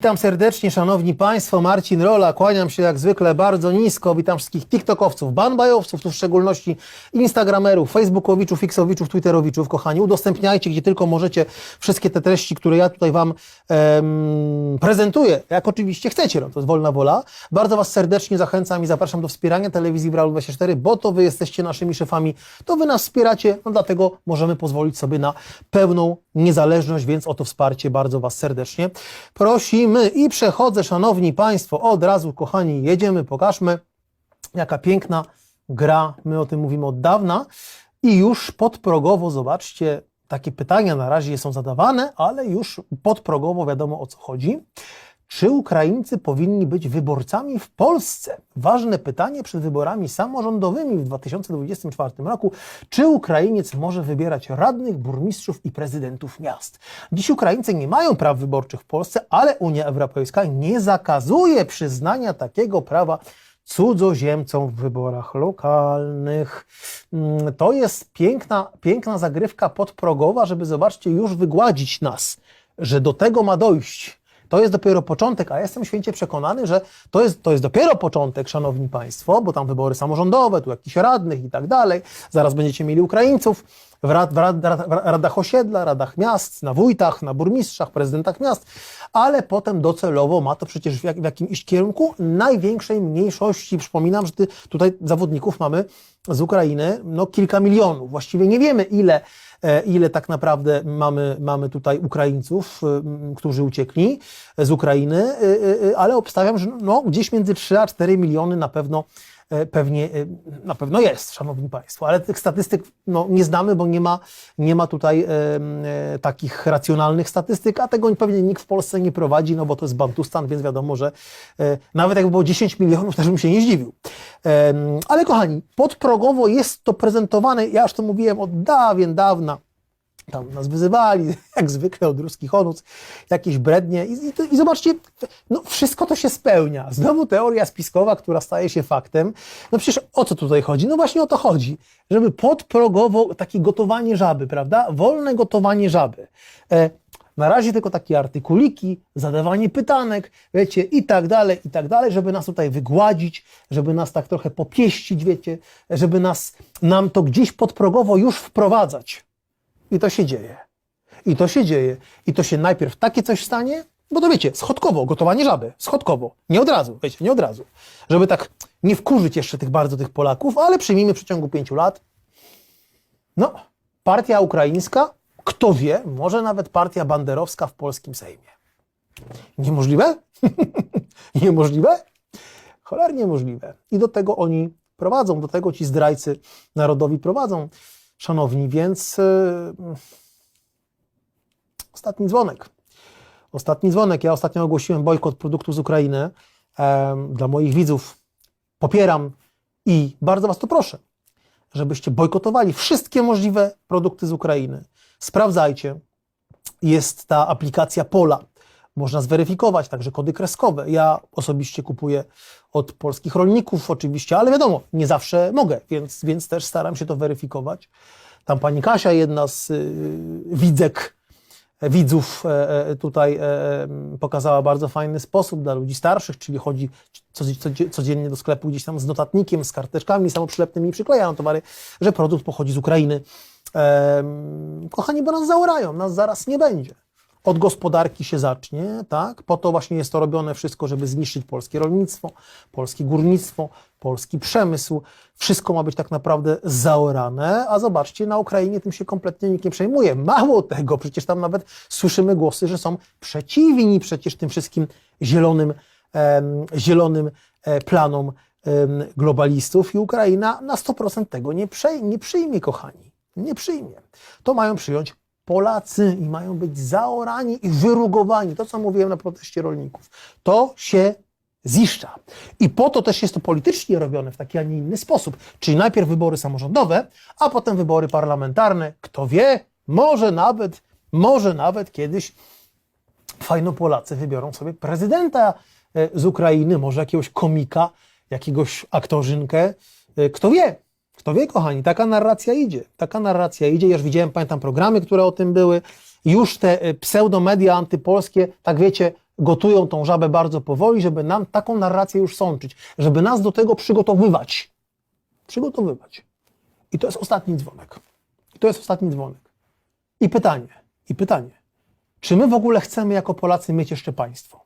Witam serdecznie, szanowni państwo, Marcin Rola, kłaniam się jak zwykle bardzo nisko, witam wszystkich tiktokowców, banbajowców, tu w szczególności instagramerów, facebookowiczów, xowiczów, twitterowiczów, kochani, udostępniajcie, gdzie tylko możecie wszystkie te treści, które ja tutaj wam em, prezentuję, jak oczywiście chcecie, no to jest wolna wola. Bardzo was serdecznie zachęcam i zapraszam do wspierania telewizji Brawl24, bo to wy jesteście naszymi szefami, to wy nas wspieracie, no dlatego możemy pozwolić sobie na pełną niezależność, więc o to wsparcie bardzo was serdecznie prosimy. I przechodzę, szanowni państwo, od razu, kochani, jedziemy, pokażmy, jaka piękna gra, my o tym mówimy od dawna i już podprogowo, zobaczcie, takie pytania na razie są zadawane, ale już podprogowo wiadomo o co chodzi. Czy Ukraińcy powinni być wyborcami w Polsce? Ważne pytanie przed wyborami samorządowymi w 2024 roku. Czy Ukrainiec może wybierać radnych, burmistrzów i prezydentów miast? Dziś Ukraińcy nie mają praw wyborczych w Polsce, ale Unia Europejska nie zakazuje przyznania takiego prawa cudzoziemcom w wyborach lokalnych. Mm, To jest piękna, piękna zagrywka podprogowa, żeby zobaczcie, już wygładzić nas, że do tego ma dojść. To jest dopiero początek, a ja jestem święcie przekonany, że to jest, to jest dopiero początek, szanowni państwo, bo tam wybory samorządowe, tu jakichś radnych i tak dalej. Zaraz będziecie mieli Ukraińców w, rad, w, rad, w radach osiedla, radach miast, na wójtach, na burmistrzach, prezydentach miast, ale potem docelowo ma to przecież w, jak, w jakim iść kierunku największej mniejszości. Przypominam, że ty, tutaj zawodników mamy z Ukrainy no, kilka milionów. Właściwie nie wiemy ile e, ile tak naprawdę mamy, mamy tutaj Ukraińców, y, którzy uciekli z Ukrainy, y, ale obstawiam, że no, gdzieś między 3 a 4 miliony na pewno e, pewnie e, na pewno jest, szanowni państwo, ale tych statystyk no, nie znamy, bo nie ma, nie ma tutaj e, e, takich racjonalnych statystyk, a tego pewnie nikt w Polsce nie prowadzi, no bo to jest Bantustan, więc wiadomo, że e, nawet jakby było 10 milionów, też bym się nie zdziwił. Em, ale kochani, podprogowo jest to prezentowane, ja już to mówiłem od dawien dawna, tam nas wyzywali, jak zwykle od ruskich onuc, jakieś brednie I, i, i zobaczcie, no wszystko to się spełnia. Znowu teoria spiskowa, która staje się faktem. No przecież o co tutaj chodzi? No właśnie o to chodzi, żeby podprogowo takie gotowanie żaby, prawda? Wolne gotowanie żaby. E, na razie tylko takie artykuliki, zadawanie pytanek, wiecie, i tak dalej, i tak dalej, żeby nas tutaj wygładzić, żeby nas tak trochę popieścić, wiecie, żeby nas, nam to gdzieś podprogowo już wprowadzać. I to się dzieje. I to się dzieje. I to się najpierw takie coś stanie, bo to wiecie, schodkowo, gotowanie żaby, schodkowo. Nie od razu, wiecie, nie od razu. Żeby tak nie wkurzyć jeszcze tych bardzo tych Polaków, ale przyjmijmy w przeciągu pięciu lat. No, partia ukraińska, kto wie, może nawet partia banderowska w polskim Sejmie. Niemożliwe? Niemożliwe? Cholernie możliwe. I do tego oni prowadzą, do tego ci zdrajcy narodowi prowadzą, szanowni, więc yy, ostatni dzwonek. Ostatni dzwonek. Ja ostatnio ogłosiłem bojkot produktów z Ukrainy dla moich widzów. Popieram i bardzo Was to proszę, żebyście bojkotowali wszystkie możliwe produkty z Ukrainy. Sprawdzajcie. Jest ta aplikacja Pola. Można zweryfikować także kody kreskowe. Ja osobiście kupuję od polskich rolników, oczywiście, ale wiadomo, nie zawsze mogę, więc, więc też staram się to weryfikować. Tam pani Kasia, jedna z y, widzek, widzów, e, e, tutaj e, pokazała bardzo fajny sposób dla ludzi starszych, czyli chodzi codzie- codzie- codziennie do sklepu gdzieś tam z notatnikiem, z karteczkami samoprzylepnymi i przyklejają towary, że produkt pochodzi z Ukrainy. Kochani, bo nas zaorają, nas zaraz nie będzie. Od gospodarki się zacznie, tak? Po to właśnie jest to robione wszystko, żeby zniszczyć polskie rolnictwo, polskie górnictwo, polski przemysł. Wszystko ma być tak naprawdę zaorane, a zobaczcie, na Ukrainie tym się kompletnie nikt nie przejmuje. Mało tego, przecież tam nawet słyszymy głosy, że są przeciwni przecież tym wszystkim zielonym, em, zielonym e, planom em, globalistów i Ukraina na 100% tego nie, przej- nie przyjmie, kochani. Nie przyjmie. To mają przyjąć Polacy i mają być zaorani i wyrugowani. To, co mówiłem na proteście rolników. To się ziszcza. I po to też jest to politycznie robione w taki, a nie inny sposób. Czyli najpierw wybory samorządowe, a potem wybory parlamentarne. Kto wie, może nawet, może nawet kiedyś fajno Polacy wybiorą sobie prezydenta e, z Ukrainy, może jakiegoś komika, jakiegoś aktorzynkę. E, Kto wie? Kto wie, kochani, taka narracja idzie. Taka narracja idzie. Ja już widziałem, pamiętam programy, które o tym były. Już te e, pseudomedia antypolskie, tak wiecie, gotują tą żabę bardzo powoli, żeby nam taką narrację już sączyć, żeby nas do tego przygotowywać. Przygotowywać. I to jest ostatni dzwonek. I to jest ostatni dzwonek. I pytanie, i pytanie, czy my w ogóle chcemy jako Polacy mieć jeszcze państwo?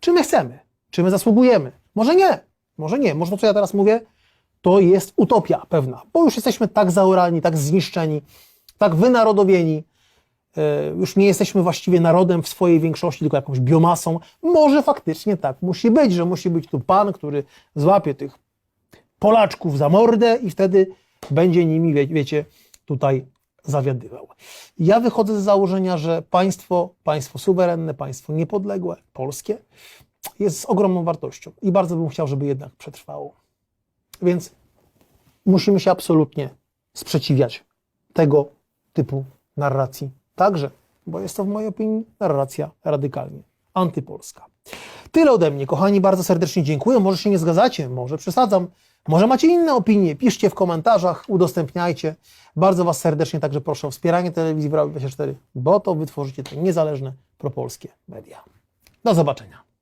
Czy my chcemy? Czy my zasługujemy? Może nie, może nie. Może to, co ja teraz mówię, to jest utopia pewna, bo już jesteśmy tak zaorani, tak zniszczeni, tak wynarodowieni, e, już nie jesteśmy właściwie narodem w swojej większości, tylko jakąś biomasą. Może faktycznie tak musi być, że musi być tu pan, który złapie tych Polaczków za mordę i wtedy będzie nimi, wie, wiecie, tutaj zawiadywał. Ja wychodzę z założenia, że państwo, państwo suwerenne, państwo niepodległe, polskie, jest z ogromną wartością i bardzo bym chciał, żeby jednak przetrwało. Więc musimy się absolutnie sprzeciwiać tego typu narracji. Także, bo jest to w mojej opinii narracja radykalnie antypolska. Tyle ode mnie, kochani, bardzo serdecznie dziękuję. Może się nie zgadzacie, może przesadzam, może macie inne opinie, piszcie w komentarzach, udostępniajcie. Bardzo Was serdecznie także proszę o wspieranie telewizji Brawo 24, bo to wytworzycie te niezależne, propolskie media. Do zobaczenia.